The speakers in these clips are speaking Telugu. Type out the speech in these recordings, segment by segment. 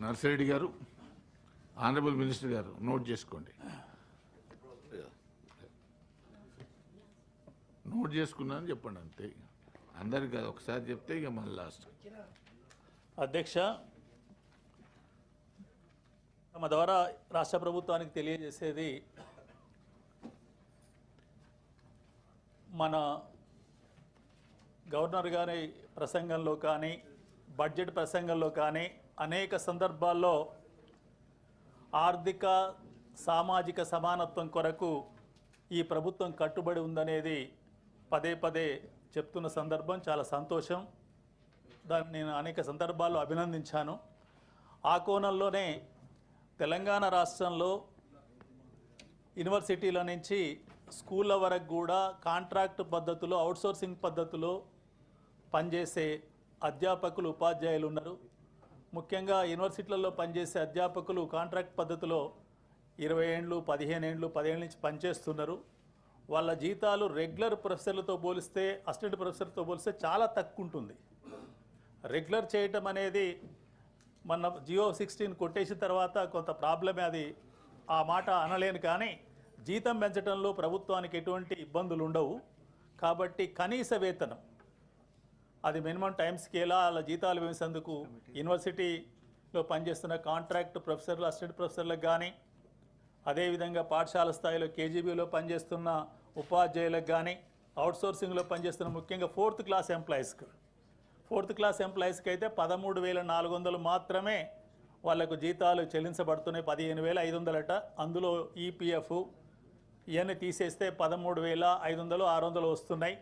నర్సిరెడ్డి గారు ఆనరబుల్ మినిస్టర్ గారు నోట్ చేసుకోండి. నోట్ చేసుకున్నాను చెప్పండి అంతే. అందరికి కాదు ఒకసారి చెప్తే ఇక మళ్ళీ లాస్ట్. అధ్యక్ష తమ ద్వారా రాష్ట్ర ప్రభుత్వానికి తెలియజేసేది మన గవర్నర్ గారి ప్రసంగంలో కానీ బడ్జెట్ ప్రసంగంలో కానీ అనేక సందర్భాల్లో ఆర్థిక సామాజిక సమానత్వం కొరకు ఈ ప్రభుత్వం కట్టుబడి ఉందనేది పదే పదే చెప్తున్న సందర్భం చాలా సంతోషం. దాన్ని నేను అనేక సందర్భాల్లో అభినందించాను. ఆ కోణంలోనే తెలంగాణ రాష్ట్రంలో యూనివర్సిటీల నుంచి స్కూళ్ళ వరకు కూడా కాంట్రాక్ట్ పద్ధతిలో అవుట్సోర్సింగ్ పద్ధతిలో పనిచేసే అధ్యాపకులు ఉపాధ్యాయులు ఉన్నారు. ముఖ్యంగా యూనివర్సిటీలలో పనిచేసే అధ్యాపకులు కాంట్రాక్ట్ పద్ధతిలో ఇరవై ఏండ్లు పదిహేను ఏండ్లు పదిహేను నుంచి పనిచేస్తున్నారు. వాళ్ళ జీతాలు రెగ్యులర్ ప్రొఫెసర్లతో పోలిస్తే అసిస్టెంట్ ప్రొఫెసర్తో పోలిస్తే చాలా తక్కువ ఉంటుంది రెగ్యులర్ చేయటం అనేది మన జియో సిక్స్టీన్ కొట్టేసిన తర్వాత కొంత ప్రాబ్లమే అది. ఆ మాట అనలేను కానీ జీతం పెంచడంలో ప్రభుత్వానికి ఎటువంటి ఇబ్బందులు ఉండవు కాబట్టి కనీస వేతనం అది మినిమం టైం స్కేలా అలా జీతాలు పెంచేందుకు యూనివర్సిటీలో పనిచేస్తున్న కాంట్రాక్ట్ ప్రొఫెసర్లు అసిస్టెంట్ ప్రొఫెసర్లకు కానీ అదేవిధంగా పాఠశాల స్థాయిలో కేజీబీలో పనిచేస్తున్న ఉపాధ్యాయులకు కానీ అవుట్సోర్సింగ్లో పనిచేస్తున్న ముఖ్యంగా ఫోర్త్ క్లాస్ ఎంప్లాయీస్కి. ఫోర్త్ క్లాస్ ఎంప్లాయీస్కి అయితే పదమూడు వేల నాలుగు వందలు మాత్రమే వాళ్ళకు జీతాలు చెల్లించబడుతున్నాయి పదిహేను వేల ఐదు వందలట. అందులో ఈపీఎఫ్ ఇవన్నీ తీసేస్తే పదమూడు వేల ఐదు వందలు ఆరు వందలు వస్తున్నాయి.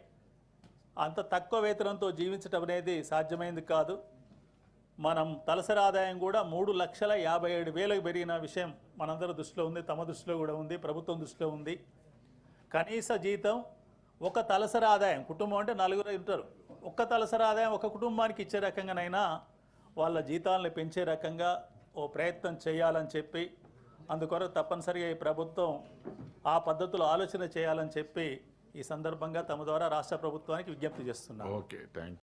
అంత తక్కువ వేతనంతో జీవించటం అనేది సాధ్యమైంది కాదు. మనం తలసరి ఆదాయం కూడా మూడు లక్షల యాభై ఏడు వేలకు పెరిగిన విషయం మనందరి దృష్టిలో ఉంది తమ దృష్టిలో కూడా ఉంది ప్రభుత్వం దృష్టిలో ఉంది. కనీస జీతం ఒక తలసరి ఆదాయం కుటుంబం అంటే నలుగురు ఉంటారు. ఒక్క తలసరి ఆదాయం ఒక కుటుంబానికి ఇచ్చే రకంగానైనా వాళ్ళ జీతాలను పెంచే రకంగా ఓ ప్రయత్నం చేయాలని చెప్పి అందుకొరకు తప్పనిసరిగా ఈ ప్రభుత్వం ఆ పద్ధతిలో ఆలోచన చేయాలని చెప్పి ఈ సందర్భంగా తమ ద్వారా రాష్ట్ర ప్రభుత్వానికి విజ్ఞప్తి చేస్తున్నాను. Okay thank